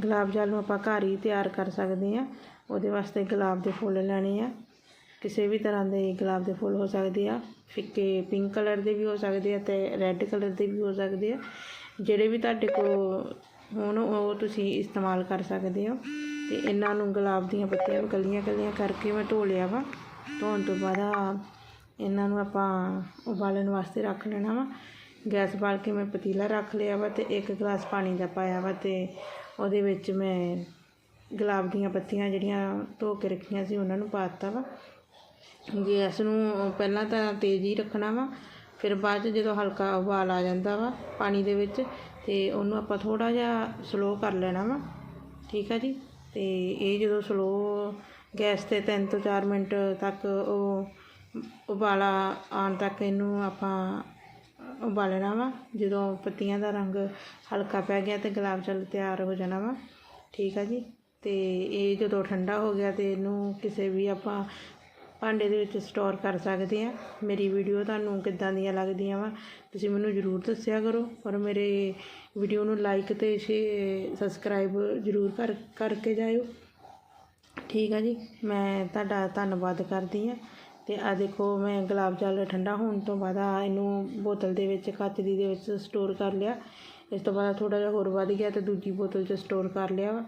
ਗੁਲਾਬ ਜਲ ਨੂੰ ਆਪਾਂ ਘਰ ਹੀ ਤਿਆਰ ਕਰ ਸਕਦੇ ਹਾਂ। ਉਹਦੇ ਵਾਸਤੇ ਗੁਲਾਬ ਦੇ ਫੁੱਲ ਲੈਣੇ ਆ। ਕਿਸੇ ਵੀ ਤਰ੍ਹਾਂ ਦੇ ਗੁਲਾਬ ਦੇ ਫੁੱਲ ਹੋ ਸਕਦੇ ਆ। ਫਿੱਕੇ ਪਿੰਕ ਕਲਰ ਦੇ ਵੀ ਹੋ ਸਕਦੇ ਆ ਤੇ ਰੈੱਡ ਕਲਰ ਦੇ ਵੀ ਹੋ ਸਕਦੇ ਆ। ਜਿਹੜੇ ਵੀ ਤੁਹਾਡੇ ਕੋਲ ਹੋਣ, ਉਹ ਤੁਸੀਂ ਇਸਤੇਮਾਲ ਕਰ ਸਕਦੇ ਹੋ। ਤੇ ਇਹਨਾਂ ਨੂੰ ਗੁਲਾਬ ਦੀਆਂ ਪੱਤੀਆਂ ਨੂੰ ਕਲੀਆਂ ਕਲੀਆਂ ਕਰਕੇ ਮੈਂ ਧੋ ਲਿਆ ਵਾ। ਧੋਣ ਤੋਂ ਬਾਅਦ ਇਹਨਾਂ ਨੂੰ ਆਪਾਂ ਉਬਾਲਣ ਵਾਸਤੇ ਰੱਖ ਲੈਣਾ ਵਾ। ਗੈਸ ਬਾਲ ਕੇ ਮੈਂ ਪਤੀਲਾ ਰੱਖ ਲਿਆ ਵਾ ਤੇ ਇੱਕ ਗਲਾਸ ਪਾਣੀ ਦਾ ਪਾਇਆ ਵਾ ਤੇ ਉਹਦੇ ਵਿੱਚ ਮੈਂ ਗੁਲਾਬ ਦੀਆਂ ਪੱਤੀਆਂ ਜਿਹੜੀਆਂ ਧੋ ਕੇ ਰੱਖੀਆਂ ਸੀ ਉਹਨਾਂ ਨੂੰ ਪਾ ਦਿੱਤਾ ਵਾ। ਗੈਸ ਨੂੰ ਪਹਿਲਾਂ ਤਾਂ ਤੇਜ਼ ਹੀ ਰੱਖਣਾ ਵਾ, ਫਿਰ ਬਾਅਦ 'ਚ ਜਦੋਂ ਹਲਕਾ ਉਬਾਲ ਆ ਜਾਂਦਾ ਵਾ ਪਾਣੀ ਦੇ ਵਿੱਚ ਤੇ ਉਹਨੂੰ ਆਪਾਂ ਥੋੜਾ ਜਿਹਾ ਸਲੋ ਕਰ ਲੈਣਾ ਵਾ। ਠੀਕ ਆ ਜੀ? ਤੇ ਇਹ ਜਦੋਂ ਸਲੋ ਗੈਸ ਤੇ 3 ਤੋਂ 4 ਮਿੰਟ ਤੱਕ ਉਹ ਉਬਾਲਾ ਆਉਣ ਤੱਕ ਇਹਨੂੰ ਆਪਾਂ ਉਬਾਲਣਾ ਵਾ, ਜਦੋਂ ਪੱਤੀਆਂ ਦਾ ਰੰਗ ਹਲਕਾ ਪੈ ਗਿਆ ਤੇ ਗੁਲਾਬ ਜਲ ਤਿਆਰ ਹੋ ਜਾਣਾ ਵਾ। ਠੀਕ ਆ ਜੀ? ਤੇ ਇਹ ਜਦੋਂ ਠੰਡਾ ਹੋ ਗਿਆ ਤੇ ਇਹਨੂੰ ਕਿਸੇ ਵੀ ਆਪਾਂ ਭਾਂਡੇ ਦੇ ਵਿੱਚ ਸਟੋਰ ਕਰ ਸਕਦੇ ਆ। ਮੇਰੀ ਵੀਡੀਓ ਤੁਹਾਨੂੰ ਕਿੱਦਾਂ ਦੀਆਂ ਲੱਗਦੀਆਂ ਵਾ, ਤੁਸੀਂ ਮੈਨੂੰ ਜ਼ਰੂਰ ਦੱਸਿਆ ਕਰੋ। ਔਰ ਮੇਰੇ ਵੀਡੀਓ ਨੂੰ ਲਾਈਕ ਤੇ ਸਬਸਕ੍ਰਾਈਬ ਜ਼ਰੂਰ ਕਰ, ਕਰਕੇ ਜਾਇਓ। ਠੀਕ ਆ ਜੀ? ਮੈਂ ਤੁਹਾਡਾ ਧੰਨਵਾਦ ਕਰਦੀ ਆ। ਤੇ ਆ ਦੇਖੋ, ਮੈਂ ਗੁਲਾਬ ਜਲ ਠੰਡਾ ਹੋਣ ਤੋਂ ਬਾਅਦ ਆ ਇਹਨੂੰ ਬੋਤਲ ਦੇ ਵਿੱਚ, ਕੱਚ ਦੀ ਦੇ ਵਿੱਚ ਸਟੋਰ ਕਰ ਲਿਆ। ਇਸ ਤੋਂ ਬਾਅਦ ਥੋੜ੍ਹਾ ਜਿਹਾ ਹੋਰ ਵੱਧ ਗਿਆ ਅਤੇ ਦੂਜੀ ਬੋਤਲ 'ਚ ਸਟੋਰ ਕਰ ਲਿਆ ਵਾ।